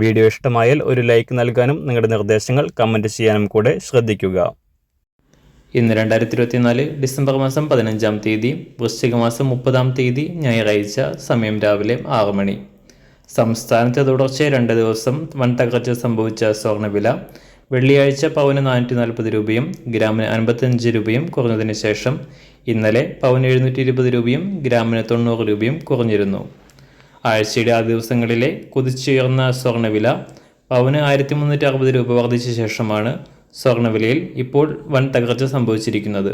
Video ഇഷ്ടമായാൽ ഒരു like നൽകാനും നിങ്ങളുടെ നിർദ്ദേശങ്ങൾ കമന്റ് ചെയ്യാനും കൂടെ ശ്രദ്ധിക്കുക. ഇന്ന് രണ്ടായിരത്തി ഇരുപത്തിനാല് ഡിസംബർ മാസം പതിനഞ്ചാം തീയതി വൃശ്ചിക മാസം മുപ്പതാം തീയതി ഞായറാഴ്ച സമയം രാവിലെ ആറ് മണി. സംസ്ഥാനത്ത് തുടർച്ചയായി രണ്ട് ദിവസം വൻ തകർച്ച സംഭവിച്ച സ്വർണവില വെള്ളിയാഴ്ച പവന് നാനൂറ്റി നാൽപ്പത് രൂപയും ഗ്രാമിന് അൻപത്തഞ്ച് രൂപയും കുറഞ്ഞതിന് ശേഷം ഇന്നലെ പവന് എഴുന്നൂറ്റി ഇരുപത് രൂപയും ഗ്രാമിന് തൊണ്ണൂറ് രൂപയും കുറഞ്ഞിരുന്നു. ആഴ്ചയുടെ ആ ദിവസങ്ങളിലെ കുതിച്ചുയർന്ന സ്വർണവില പവന് ആയിരത്തി മുന്നൂറ്റി അറുപത് രൂപ വർദ്ധിച്ച ശേഷമാണ് സ്വർണവിലയിൽ ഇപ്പോൾ വൻ തകർച്ച സംഭവിച്ചിരിക്കുന്നത്.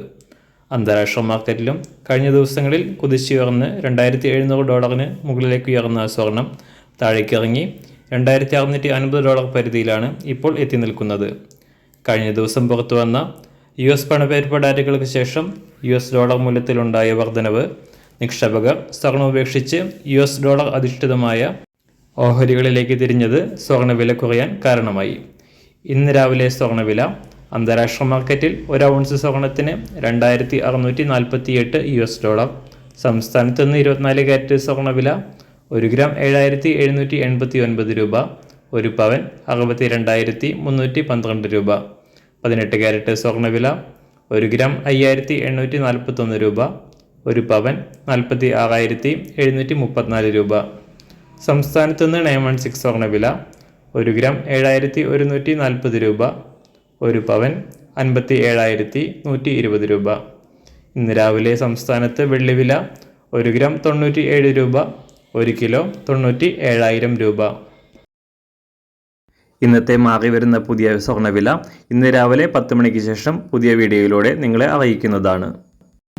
അന്താരാഷ്ട്ര മാർക്കറ്റിലും കഴിഞ്ഞ ദിവസങ്ങളിൽ കുതിച്ചുയർന്ന് രണ്ടായിരത്തി എഴുന്നൂറ് ഡോളറിന് മുകളിലേക്ക് ഉയർന്ന സ്വർണം താഴേക്കിറങ്ങി രണ്ടായിരത്തി അറുന്നൂറ്റി അൻപത് ഡോളർ പരിധിയിലാണ് ഇപ്പോൾ എത്തി നിൽക്കുന്നത്. കഴിഞ്ഞ ദിവസം പുറത്തു വന്ന യു എസ് പണപ്പെരുപ്പ ഡാറ്റകൾക്ക് ശേഷം യു എസ് ഡോളർ മൂല്യത്തിലുണ്ടായ വർധനവ് നിക്ഷേപകർ സ്വർണം ഉപേക്ഷിച്ച് യു എസ് ഡോളർ അധിഷ്ഠിതമായ ഓഹരികളിലേക്ക് തിരിഞ്ഞത് സ്വർണവില കുറയാൻ കാരണമായി. ഇന്ന് രാവിലെ സ്വർണവില അന്താരാഷ്ട്ര മാർക്കറ്റിൽ ഒരു ഔൺസ് സ്വർണത്തിന് രണ്ടായിരത്തി അറുന്നൂറ്റി നാൽപ്പത്തി എട്ട് യു എസ് ഡോളർ സംസ്ഥാനത്ത് നിന്ന് ഇരുപത്തിനാല് കാരറ്റ് സ്വർണവില ഒരു ഗ്രാം ഏഴായിരത്തി എഴുന്നൂറ്റി എൺപത്തി ഒൻപത് രൂപ ഒരു പവൻ അറുപത്തി രണ്ടായിരത്തി മുന്നൂറ്റി പന്ത്രണ്ട് രൂപ. പതിനെട്ട് കാരറ്റ് സ്വർണവില ഒരു ഗ്രാം അയ്യായിരത്തി എണ്ണൂറ്റി നാൽപ്പത്തൊന്ന് രൂപ ഒരു പവൻ നാൽപ്പത്തി ആറായിരത്തി എഴുന്നൂറ്റി മുപ്പത്തിനാല് രൂപ. സംസ്ഥാനത്തു നിന്ന് നയൻ വൺ സിക്സ് സ്വർണവില ഒരു ഗ്രാം ഏഴായിരത്തി ഒരുന്നൂറ്റി നാൽപ്പത് രൂപ. ഒരു പവൻ അൻപത്തി ഏഴായിരത്തി നൂറ്റി ഇരുപത് രൂപ. ഇന്ന് രാവിലെ സംസ്ഥാനത്ത് വെള്ളിവില ഒരു ഗ്രാം തൊണ്ണൂറ്റി ഏഴ് രൂപ. ഒരു കിലോ തൊണ്ണൂറ്റി ഏഴായിരം രൂപ. ഇന്നത്തെ മാറി വരുന്ന പുതിയ സ്വർണവില ഇന്ന് രാവിലെ പത്ത് മണിക്ക് ശേഷം പുതിയ വീഡിയോയിലൂടെ നിങ്ങളെ അറിയിക്കുന്നതാണ്.